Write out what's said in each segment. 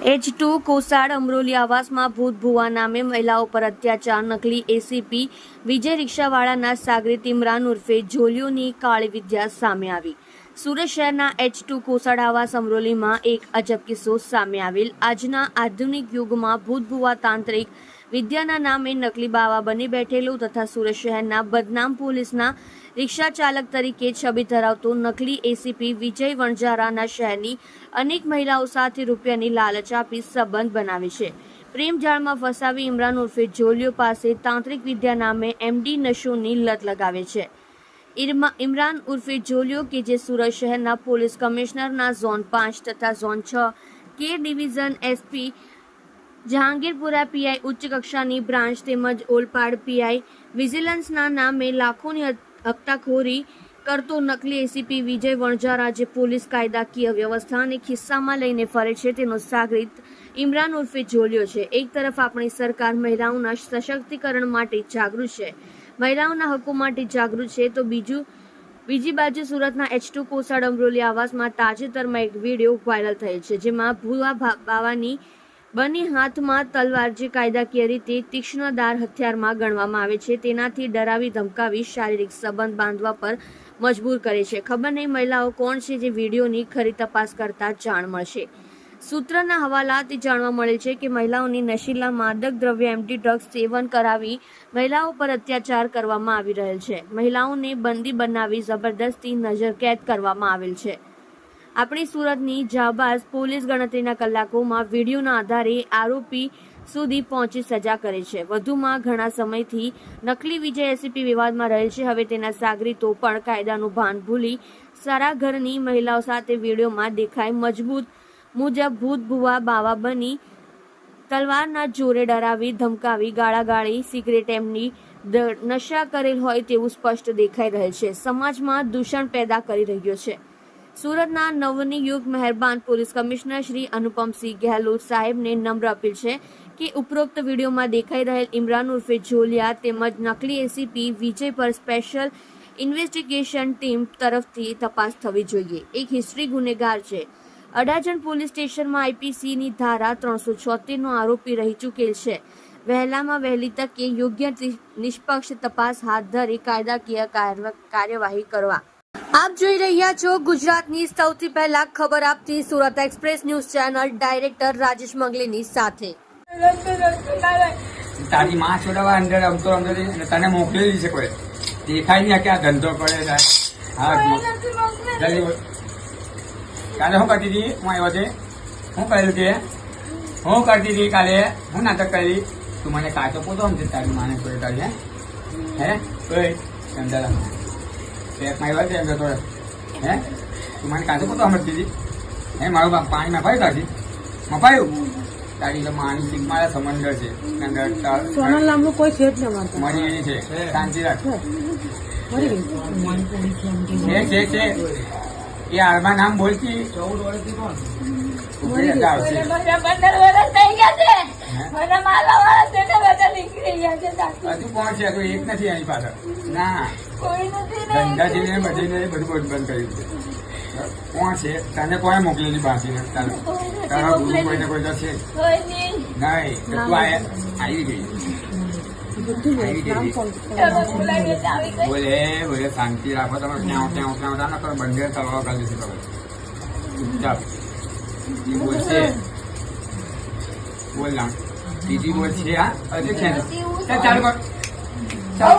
H two Kosad Amroli આવાસમાં ભૂત ભુવા નામે મહિલાઓ પર અત્યાચાર, નકલી એસીપી વિજય રિક્ષાવાળાના સાગરીત ઇમરાન ઉર્ફે જોલિયોની કાળી વિદ્યા સામે આવી. સુરત શહેરના એચ ટુ કોસાડ આવાસ અમરોલીમાં એક અજબ કિસ્સો સામે આવેલ. આજના આધુનિક યુગમાં ભૂત ભુવા તાંત્રિક વિદ્યાના નામે નકલી બાવા બની બેઠેલું તથા સુરત શહેરના બદનામ પોલીસના રિક્ષા ચાલક તરીકે છબી ધરાવતો નકલી એસીપી વિજય વણઝારાના શહેરની અનેક મહિલાઓ સાથે રૂપિયાની લાલચ આપી સંબંધ બનાવે છે. પ્રેમ જાળમાં ફસાવી ઇમરાન ઉર્ફે જોલિયો પાસે તાંત્રિક વિદ્યા નામે એમડી નશોની લત લગાવે છે. ઇમરાન ઉર્ફે જોલિયો કે જે સુરત શહેરના પોલીસ કમિશનરના ઝોન પાંચ તથા ઝોન છ કે ડિવિઝન એસપી જહાંગીરપુરા પીઆઈ ઉચ્ચ કક્ષાની બ્રાન્ચ તેમજ ઓલપાડ પીઆઈ વિજિલન્સના નામે લાખોની હપ્તાખોરી કરતો નકલી એસીપી વિજય વણજારા જે પોલીસ કાયદાકીય વ્યવસ્થાને ખિસ્સામાં લઈને ફરે છે તેનો સાગરિત ઇમરાન ઉર્ફે જોલ્યો છે. એક તરફ આપણી સરકાર મહિલાઓના સશક્તિકરણ માટે જાગૃત છે, મહિલાઓના હકો માટે જાગૃત છે, તો બીજું, બીજી બાજુ સુરતના એચ ટુ કોસાડ અમરોલી આવાસમાં તાજેતરમાં એક વીડિયો વાયરલ થયેલ છે, જેમાં ભૂવા બાવાની બંને હાથમાં તલવાર જે કાયદાકીય રીતે તીક્ષ્ણદાર હથિયારમાં ગણવામાં આવે છે, તેનાથી ડરાવી ધમકાવી શારીરિક સંબંધ બાંધવા પર મજબૂર કરે છે. ખબર નહીં મહિલાઓ કોણ છે જે વિડીયોની ખરી તપાસ કરતા જાણ મળશે. સૂત્રના હવાલાથી જાણવા મળે છે કે મહિલાઓની નશીલા માદક દ્રવ્ય એમટી ડ્રગ્સ સેવન કરાવી મહિલાઓ પર અત્યાચાર કરવામાં આવી રહેલ છે. મહિલાઓને બંદી બનાવી જબરદસ્તી નજરકેદ કરવામાં આવેલ છે. આપણી સુરતની જાબાઝ પોલીસ ગણતરીના કલાકોમાં વિડીયોના આધારે આરોપી સુધી પહોંચી સજા કરે છે. વધુમાં ઘણા સમયથી નકલી વિજય એસીપી વિવાદમાં રહેલ છે. હવે તેના સાગરીતો પણ કાયદાનું ભાન ભૂલી સારા ઘરની મહિલાઓ સાથે વિડીયોમાં દેખાય મજબૂત મુજબ ભૂત ભુવા બાવા બની તલવારના જોરે ડરાવી ધમકાવી ગાળાગાળી સિગરેટ એમની નશા કરેલ હોય તેવું સ્પષ્ટ દેખાઈ રહે છે. સમાજમાં દૂષણ પેદા કરી રહ્યો છે. સુરતના નવનિયુક્ત મહેરબાન પોલીસ કમિશનર શ્રી અનુપમસિંહ ગેહલોત સાહેબને નમ્ર અપીલ છે કે ઉપરોક્ત વિડીયોમાં દેખાઈ રહેલ ઇમરાન ઉર્ફે જોલિયા તેમજ નકલી એસીપી વિજય પર સ્પેશિયલ ઇન્વેસ્ટિગેશન ટીમ તરફથી તપાસ થવી જોઈએ. એક હિસ્ટ્રી ગુનેગાર છે. અડાજણ પોલીસ સ્ટેશનમાં આઈપીસીની ધારા ત્રણસો છોતેરનો આરોપી રહી ચૂકેલ છે. વહેલામાં વહેલી તકે યોગ્ય નિષ્પક્ષ તપાસ હાથ ધરી કાયદાકીય કાર્ય- કાર્યવાહી કરવા આપ જોઈ રહ્યા છો ગુજરાતની સૌથી પહેલા ખબર આપતી Surat express news channel director Rajesh મંગલીની સાથે. તારી માં છોડાવવા અંદર અમતો અંદર મોકલી તને મોકલેલી છે કોઈ. દેખાય નહીં કે આ ધંધો કરે છે. હા જલ્દી કાલે શું કરતી હતી? હું આવ્યો છે. શું કર્યું તે હું કરતી હતી કાલે હું નાટક કરી તું મને કાચો પોતો સમજે તારી માને કોઈ તારી હે? હે? કોઈ સમજાતા પેટમાં આવ્યા છે તો હે? તું મને કાચો પોતો સમજતી હતી હે મારું બાપ પાણી મફાયું તારથી મફાયું તારી તો માનસિક મારા સમંદર છે. સોનલ નામનું કોઈ છે જ ન એની છે. શાંતિ રાખ. છે છે છે. એ આરમાં નામ બોલતી? ચૌદ વર્ષથી કોણ. મને પંદર વર્ષ થઈ ગયા છે મને માલા વાળા છે ને બધા નીકળી ગયા છે સાસુ. હજુ કોણ છે? હજુ એક નથી અહીં પાછળ. ના. કોઈ નથી ને. ધંધા જેવીને બધીને બધું બંધ બંધ કર્યું છે. કોણ છે? તને કોણે મોકલેલી બાંધીને? તને. તારા ગુરુ કોઈને કોઈ તો છે. કોઈ નહીં. તું આય- આવી ગઈ. બોલ. બોલે શાંતિ રાખો તમે. ક્યાં ક્યાં ક્યાં ને તો બંને તળવા કરી દીધી તમે. ચૂપચાપ. બોલશે. બોલ ના. બીજી બોલ છે હા હજી છે ને? ચાલ ચાલુ કર ચાલ.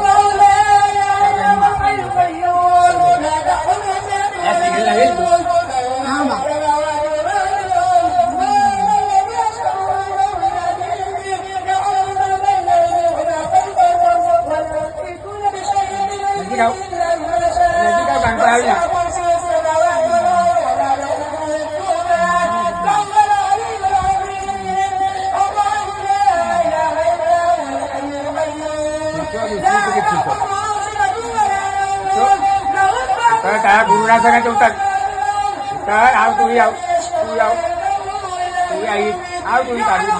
આ સિગ્નલ લાગેલી બોલ. હા બા નજીક આવ નજીક આવ કાંઈ આવી જા. તારે तर त्या गुरुनाथाने ठेवतात तर आव तुम्ही आव तू आव तू आई आव तुम्ही काढू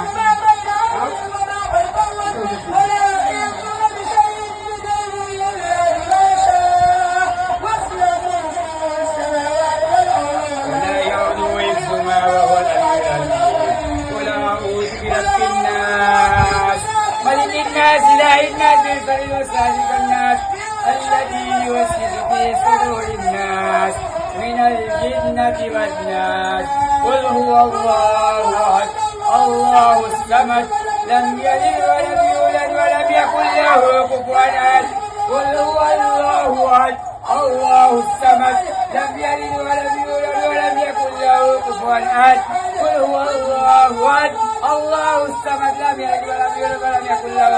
ملك الناس إله الناس بالفرد والساجد الناس الذي يوسوس في صدور الناس من الجنة والناس. قل هو الله أحد. الله الصمد. لم يلد ولم يولد ولم يكن له كفوا أحد. قل هو الله أحد. الله الصمد. لم يلد ولم يولد ولم يكن له كفوا أحد. قل هو الله أحد. الله الصمد. لم يلد ولم يولد ولم يكن له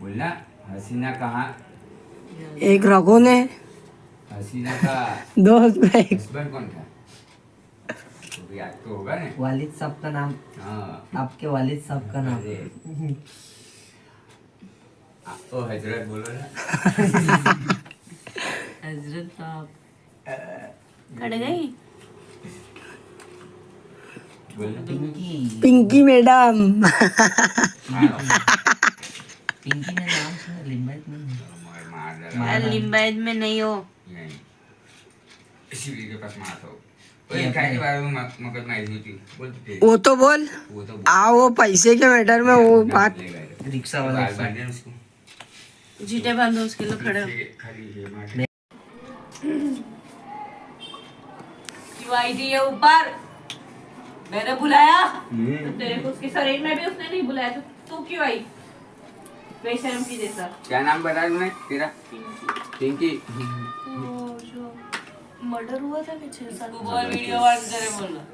बोलना हसीना कहाँ एक रघु ने हसीना का दोस्त हस्बैंड कौन था तो याद तो होगा ना वालिद साहब का नाम हाँ आपके वालिद साहब का नाम ओ हज़रत बोलो ना हज़रत साहब कट गई पिंकी पिंकी मैडम पिंकी ने नाम सुना लिम्बैत में नहीं। लिम्बैत में नहीं हो। नहीं। इसीलिए के पास मात हो वो तो बोल। आ वो पैसे के मैटर में वो बात रिक्शा वाला जीटे बांधो उसके। लिए खड़े है। ऊपर। मैंने बुलाया। तो तेरे को उसके शरीर में भी उसने नहीं बुलाया तो तू क्यों आई? बेशरम की जैसा क्या नाम बताया तूने तेरा पिंकी वो जो मर्डर हुआ था पीछे साल वीडियो बंद करे बोलना